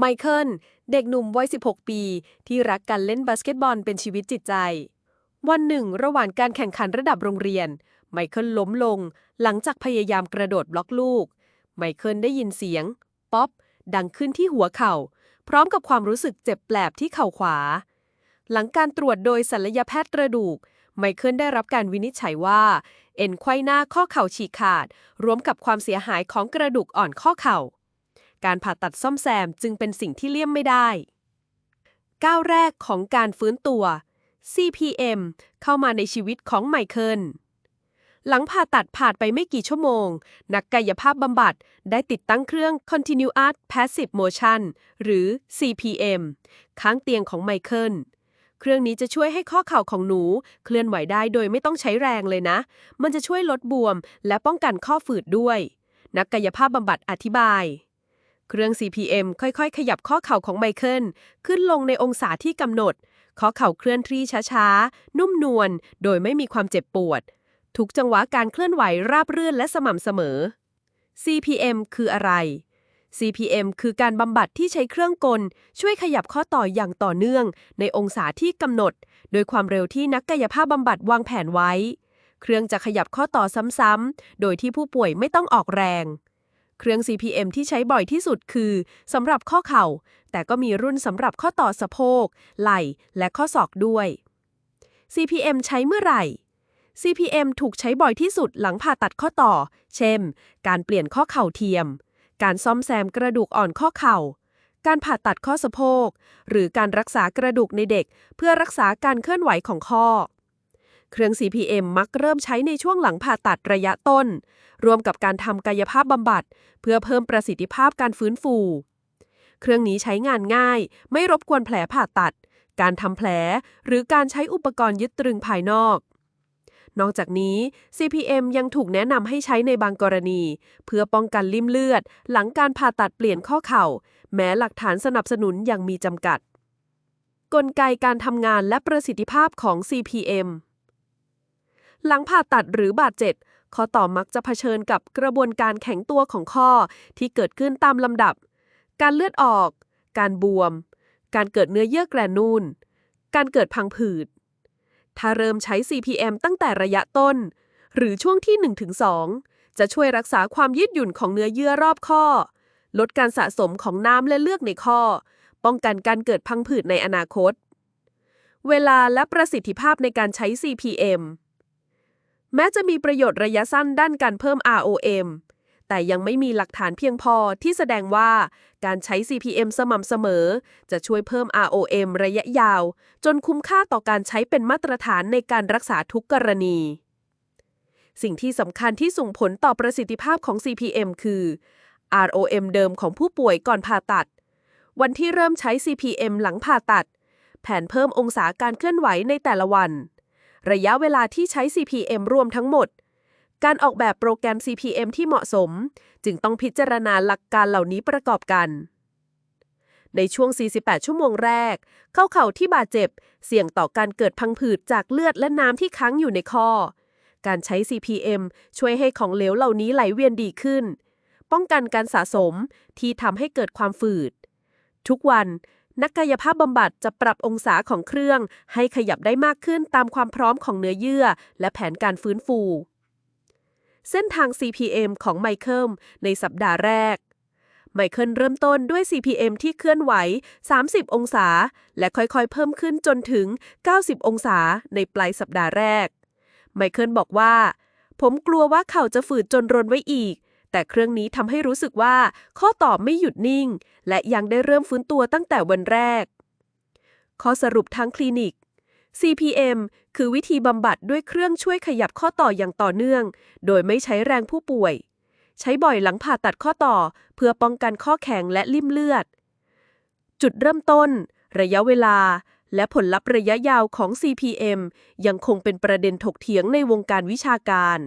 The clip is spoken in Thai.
ไมเคิล เด็กหนุ่มวัย 16 ปี ที่รักการเล่นบาสเกตบอลเป็นชีวิตจิตใจ วันหนึ่ง ระหว่างการแข่งขันระดับโรงเรียน ไมเคิลล้มลง หลังจากพยายามกระโดดบล็อกลูก ไมเคิลได้ยินเสียง ป๊อป ดังขึ้นที่หัวเข่า พร้อมกับความรู้สึกเจ็บแปลบที่เข่าขวา หลังการตรวจโดยศัลยแพทย์กระดูก ไมเคิลได้รับการวินิจฉัยว่า เอ็นไขว้หน้าข้อเข่าฉีกขาด รวมกับความเสียหายของกระดูกอ่อนข้อเข่า การผ่าตัดซ่อมแซมจึงเป็นสิ่งที่เลี่ยมไม่ได้ ก้าวแรกของการฟื้นตัว CPM เข้ามาในชีวิตของไมเคิลหลังผ่าตัดผ่านไปไม่กี่ชั่วโมง นักกายภาพบำบัดได้ติดตั้งเครื่อง Continuous Passive Motion หรือ CPM ข้างเตียงของไมเคิลเครื่องนี้จะช่วยให้ข้อเข่าของหนู เคลื่อนไหวได้โดยไม่ต้องใช้แรงเลยนะ มันจะช่วยลดบวมและป้องกันข้อฝืดด้วย นักกายภาพบำบัดอธิบาย เครื่อง CPM ค่อยๆ ขยับข้อเข่าของไมเคิลขึ้นลงในองศาที่กำหนด ข้อเข่าเคลื่อนที่ช้าๆ นุ่มนวลโดยไม่มีความเจ็บปวด ทุกจังหวะการเคลื่อนไหวราบรื่นและสม่ำเสมอ CPM คืออะไร CPM คือการบำบัดที่ใช้เครื่องกล ช่วยขยับข้อต่ออย่างต่อเนื่อง ในองศาที่กำหนด โดยความเร็วที่นักกายภาพบำบัดวางแผนไว้ เครื่องจะขยับข้อต่อซ้ำๆ โดยที่ผู้ป่วยไม่ต้องออกแรง เครื่อง CPM ที่ใช้บ่อยที่สุดคือสำหรับข้อเข่า แต่ก็มีรุ่นสำหรับข้อต่อสะโพก ไหล่ และข้อศอกด้วย CPM ใช้เมื่อไหร่ CPM ถูกใช้บ่อยที่สุดหลังผ่าตัดข้อต่อ เช่น การเปลี่ยนข้อเข่าเทียม การซ่อมแซมกระดูกอ่อนข้อเข่า การผ่าตัดข้อสะโพก หรือการรักษากระดูกในเด็ก เพื่อรักษาการเคลื่อนไหวของข้อ เครื่อง CPM มักเริ่มใช้ในช่วงหลังผ่าตัดระยะต้น รวมกับการทำกายภาพบำบัด เพื่อเพิ่มประสิทธิภาพการฟื้นฟู เครื่องนี้ใช้งานง่าย ไม่รบกวนแผลผ่าตัด การทำแผล หรือการใช้อุปกรณ์ยึดตรึงภายนอก นอกจากนี้ CPM ยังถูกแนะนำให้ใช้ในบางกรณี เพื่อป้องกันลิ่มเลือด หลังการผ่าตัดเปลี่ยนข้อเข่า แม้หลักฐานสนับสนุนยังมีจำกัด กลไกการทำงานและประสิทธิภาพของ CPM หลังผ่าตัดหรือบาดเจ็บข้อต่อมักจะเผชิญกับกระบวนการแข็งตัวของข้อที่เกิดขึ้นตามลำดับ การเลือดออก การบวม การเกิดเนื้อเยื่อแกรนูน การเกิดพังผืด ถ้าเริ่มใช้ CPM ตั้งแต่ระยะต้น หรือช่วงที่ 1-2 จะช่วยรักษาความยืดหยุ่นของเนื้อเยื่อรอบข้อ ลดการสะสมของน้ำและเลือดในข้อ ป้องกันการเกิดพังผืดในอนาคต เวลาและประสิทธิภาพในการใช้ CPM แม้จะมีประโยชน์ระยะสั้นด้านการเพิ่ม ROM แต่ยังไม่มีหลักฐานเพียงพอที่แสดงว่าการใช้ CPM สม่ำเสมอ จะช่วยเพิ่ม ROM ระยะยาว จนคุ้มค่าต่อการใช้เป็นมาตรฐานในการรักษาทุกกรณี สิ่งที่สำคัญที่ส่งผลต่อประสิทธิภาพของ CPM คือ ROM เดิมของผู้ป่วยก่อนผ่าตัด วันที่เริ่มใช้ CPM หลังผ่าตัด แผนเพิ่มองศาการเคลื่อนไหวในแต่ละวัน ระยะเวลาที่ใช้ CPM รวมทั้งหมด การออกแบบโปรแกรม CPM ที่เหมาะสม จึงต้องพิจารณาหลักการเหล่านี้ประกอบกัน ในช่วง 48 ชั่วโมงแรก เข้าเข่าที่บาดเจ็บ เสี่ยงต่อการเกิดพังผืดจากเลือดและน้ำที่ค้างอยู่ในข้อ การใช้ CPM ช่วยให้ของเหลวเหล่านี้ไหลเวียนดีขึ้น ป้องกันการสะสมที่ทำให้เกิดความฝืด ทุกวัน นักกายภาพบำบัดจะปรับองศาของเครื่อง ให้ขยับได้มากขึ้นตามความพร้อมของเนื้อเยื่อ และแผนการฟื้นฟู เส้นทาง CPM ของไมเคิลในสัปดาห์แรก ไมเคิลเริ่มต้นด้วย CPM ที่เคลื่อนไหว 30 องศา และค่อยๆ เพิ่มขึ้นจนถึง 90 องศาในปลายสัปดาห์แรก ไมเคิลบอกว่า ผมกลัวว่าเข่าจะฝืดจนรนไว้อีก แต่เครื่องนี้ทำให้รู้สึกว่าข้อต่อไม่หยุดนิ่ง และยังได้เริ่มฟื้นตัวตั้งแต่วันแรก ข้อสรุปทางคลินิก CPM คือวิธีบำบัดด้วยเครื่องช่วยขยับข้อต่ออย่างต่อเนื่อง โดยไม่ใช้แรงผู้ป่วย ใช้บ่อยหลังผ่าตัดข้อต่อ เพื่อป้องกันข้อแข็งและลิ่มเลือด จุดเริ่มต้น ระยะเวลา และผลลัพธ์ระยะยาวของ CPM ยังคงเป็นประเด็นถกเถียงในวงการวิชาการ